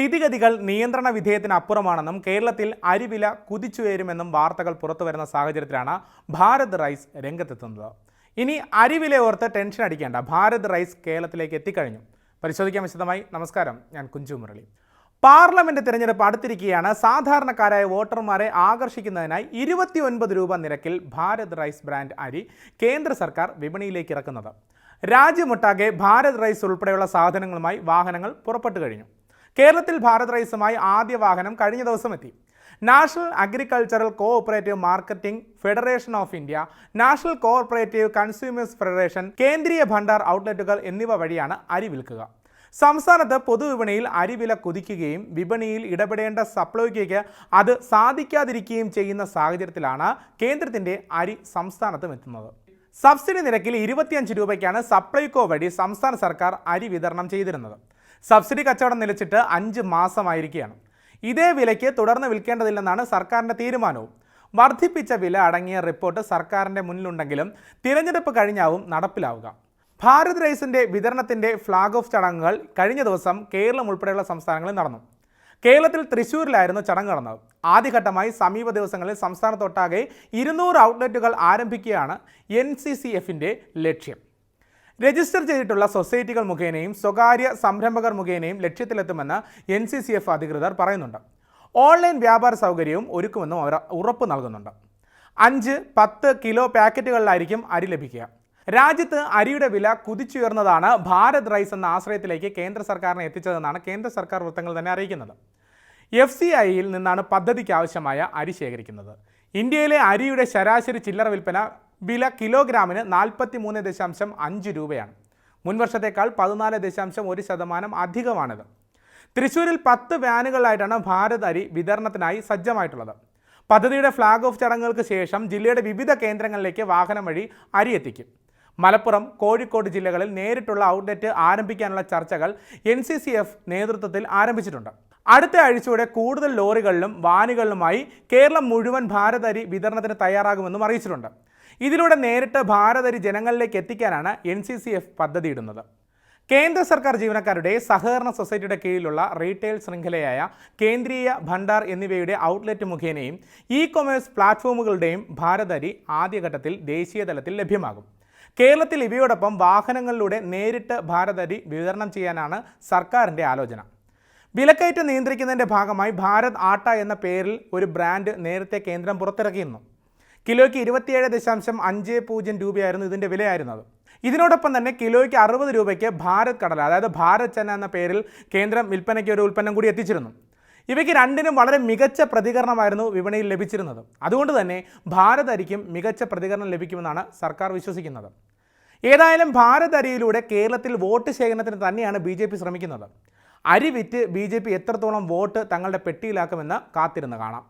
സ്ഥിതിഗതികൾ നിയന്ത്രണ വിധേയത്തിനപ്പുറമാണെന്നും കേരളത്തിൽ അരിവില കുതിച്ചുയരുമെന്നും വാർത്തകൾ പുറത്തു വരുന്ന സാഹചര്യത്തിലാണ് ഭാരത് റൈസ് രംഗത്തെത്തുന്നത്. ഇനി അരിവില ഓർത്ത് ടെൻഷൻ അടിക്കേണ്ട. ഭാരത് റൈസ് കേരളത്തിലേക്ക് എത്തിക്കഴിഞ്ഞു. പരിശോധിക്കാൻ വിശദമായി. നമസ്കാരം. ഞാൻ കുഞ്ചു മുരളി. പാർലമെന്റ് തിരഞ്ഞെടുപ്പ് അടുത്തിരിക്കുകയാണ്. സാധാരണക്കാരായ വോട്ടർമാരെ ആകർഷിക്കുന്നതിനായി ഇരുപത്തി ഒൻപത് രൂപ നിരക്കിൽ ഭാരത് റൈസ് ബ്രാൻഡ് അരി കേന്ദ്ര സർക്കാർ വിപണിയിലേക്ക് ഇറക്കുന്നത്. രാജ്യമൊട്ടാകെ ഭാരത് റൈസ് ഉൾപ്പെടെയുള്ള സാധനങ്ങളുമായി വാഹനങ്ങൾ പുറപ്പെട്ടു കഴിഞ്ഞു. കേരളത്തിൽ ഭാരത് റൈസുമായി ആദ്യ വാഹനം കഴിഞ്ഞ ദിവസം എത്തി. National agricultural cooperative marketing federation of India national cooperative consumers federation Kendriya Bhandar ഔട്ട്ലെറ്റുകൾ എന്നിവ വഴിയാണ് അരി വിൽക്കുക. സംസ്ഥാനത്ത് പൊതുവിപണിയിൽ അരിവില കുതിക്കുകയും വിപണിയിൽ ഇടപെടേണ്ട സപ്ലൈക്കേക്ക് അത് സാധിക്കാതിരിക്കുകയും ചെയ്യുന്ന സാഹചര്യത്തിലാണ് കേന്ദ്രത്തിന്റെ അരി സംസ്ഥാനത്തും എത്തുന്നത്. സബ്സിഡി നിരക്കിൽ ഇരുപത്തിയഞ്ച് രൂപയ്ക്കാണ് സപ്ലൈകോ വഴി സംസ്ഥാന സർക്കാർ അരി വിതരണം ചെയ്തിരുന്നത്. സബ്സിഡി കച്ചവടം നിലച്ചിട്ട് അഞ്ച് മാസമായിരിക്കുകയാണ്. ഇതേ വിലയ്ക്ക് തുടർന്ന് വിൽക്കേണ്ടതില്ലെന്നാണ് സർക്കാരിന്റെ തീരുമാനവും. വർദ്ധിപ്പിച്ച വില അടങ്ങിയ റിപ്പോർട്ട് സർക്കാരിന്റെ മുന്നിലുണ്ടെങ്കിലും തിരഞ്ഞെടുപ്പ് കഴിഞ്ഞാവും നടപ്പിലാവുക. ഭാരത് റൈസിന്റെ വിതരണത്തിന്റെ ഫ്ലാഗ് ഓഫ് ചടങ്ങുകൾ കഴിഞ്ഞ ദിവസം കേരളം ഉൾപ്പെടെയുള്ള സംസ്ഥാനങ്ങളിൽ നടന്നു. കേരളത്തിൽ തൃശ്ശൂരിലായിരുന്നു ചടങ്ങ് നടന്നത്. ആദ്യഘട്ടമായി സമീപ ദിവസങ്ങളിൽ സംസ്ഥാനത്തൊട്ടാകെ ഇരുന്നൂറ് ഔട്ട്ലെറ്റുകൾ ആരംഭിക്കുകയാണ് എൻ സി സി എഫിന്റെ ലക്ഷ്യം. രജിസ്റ്റർ ചെയ്തിട്ടുള്ള സൊസൈറ്റികൾ മുഖേനയും സ്വകാര്യ സംരംഭകർ മുഖേനയും ലക്ഷ്യത്തിലെത്തുമെന്ന് എൻ സി സി എഫ് അധികൃതർ പറയുന്നുണ്ട്. ഓൺലൈൻ വ്യാപാര സൗകര്യവും ഒരുക്കുമെന്നും അവർ ഉറപ്പ് നൽകുന്നുണ്ട്. അഞ്ച് പത്ത് കിലോ പാക്കറ്റുകളിലായിരിക്കും അരി ലഭിക്കുക. രാജ്യത്ത് അരിയുടെ വില കുതിച്ചുയർന്നതാണ് ഭാരത് റൈസ് എന്ന ആശ്രയത്തിലേക്ക് കേന്ദ്ര സർക്കാരിനെ എത്തിച്ചതെന്നാണ് കേന്ദ്ര സർക്കാർ വൃത്തങ്ങൾ തന്നെ അറിയിക്കുന്നത്. എഫ് സി ഐയിൽ നിന്നാണ് പദ്ധതിക്ക് ആവശ്യമായ അരി ശേഖരിക്കുന്നത്. ഇന്ത്യയിലെ അരിയുടെ ശരാശരി ചില്ലറ വിൽപ്പന വില കിലോഗ്രാമിന് നാൽപ്പത്തി മൂന്ന് ദശാംശം അഞ്ച് രൂപയാണ്. മുൻവർഷത്തേക്കാൾ പതിനാല് ദശാംശം ഒരു ശതമാനം അധികമാണിത്. തൃശ്ശൂരിൽ പത്ത് വാനുകളിലായിട്ടാണ് ഭാരത് അരി വിതരണത്തിനായി സജ്ജമായിട്ടുള്ളത്. പദ്ധതിയുടെ ഫ്ളാഗ് ഓഫ് ചടങ്ങുകൾക്ക് ശേഷം ജില്ലയുടെ വിവിധ കേന്ദ്രങ്ങളിലേക്ക് വാഹനം വഴി അരി എത്തിക്കും. മലപ്പുറം കോഴിക്കോട് ജില്ലകളിൽ നേരിട്ടുള്ള ഔട്ട്ലെറ്റ് ആരംഭിക്കാനുള്ള ചർച്ചകൾ എൻ നേതൃത്വത്തിൽ ആരംഭിച്ചിട്ടുണ്ട്. അടുത്ത ആഴ്ചയോടെ കൂടുതൽ ലോറികളിലും വാനുകളിലുമായി കേരളം മുഴുവൻ ഭാരതരി വിതരണത്തിന് തയ്യാറാകുമെന്നും അറിയിച്ചിട്ടുണ്ട്. ഇതിലൂടെ നേരിട്ട് ഭാരതരി ജനങ്ങളിലേക്ക് എത്തിക്കാനാണ് എൻ സി സി എഫ് പദ്ധതിയിടുന്നത്. കേന്ദ്ര സർക്കാർ ജീവനക്കാരുടെ സഹകരണ സൊസൈറ്റിയുടെ കീഴിലുള്ള റീറ്റെയിൽ ശൃംഖലയായ കേന്ദ്രീയ ഭണ്ഡാർ എന്നിവയുടെ ഔട്ട്ലെറ്റ് മുഖേനയും ഇ കൊമേഴ്സ് പ്ലാറ്റ്ഫോമുകളുടെയും ഭാരതരി ആദ്യഘട്ടത്തിൽ ദേശീയ തലത്തിൽ ലഭ്യമാകും. കേരളത്തിൽ ഇവയോടൊപ്പം വാഹനങ്ങളിലൂടെ നേരിട്ട് ഭാരതരി വിതരണം ചെയ്യാനാണ് സർക്കാരിന്റെ ആലോചന. വിലക്കയറ്റം നിയന്ത്രിക്കുന്നതിന്റെ ഭാഗമായി ഭാരത് ആട്ട എന്ന പേരിൽ ഒരു ബ്രാൻഡ് നേരത്തെ കേന്ദ്രം പുറത്തിറക്കിയിരുന്നു. കിലോയ്ക്ക് ഇരുപത്തിയേഴ് ദശാംശം അഞ്ച് പൂജ്യം രൂപയായിരുന്നു ഇതിന്റെ വിലയായിരുന്നത്. ഇതിനോടൊപ്പം തന്നെ കിലോയ്ക്ക് അറുപത് രൂപയ്ക്ക് ഭാരത് കടല അതായത് ഭാരത് ചന എന്ന പേരിൽ കേന്ദ്രം വിൽപ്പനയ്ക്ക് ഒരു ഉൽപ്പന്നം കൂടി എത്തിച്ചിരുന്നു. ഇവയ്ക്ക് രണ്ടിനും വളരെ മികച്ച പ്രതികരണമായിരുന്നു വിപണിയിൽ ലഭിച്ചിരുന്നത്. അതുകൊണ്ട് തന്നെ ഭാരത് അരിക്കും മികച്ച പ്രതികരണം ലഭിക്കുമെന്നാണ് സർക്കാർ വിശ്വസിക്കുന്നത്. ഏതായാലും ഭാരത് അരിയിലൂടെ കേരളത്തിൽ വോട്ട് ശേഖരണത്തിന് തന്നെയാണ് ബി ശ്രമിക്കുന്നത്. അരി വിറ്റ് ബി ജെ പി എത്രത്തോളം വോട്ട് തങ്ങളുടെ പെട്ടിയിലാക്കുമെന്ന് കാത്തിരുന്ന് കാണാം.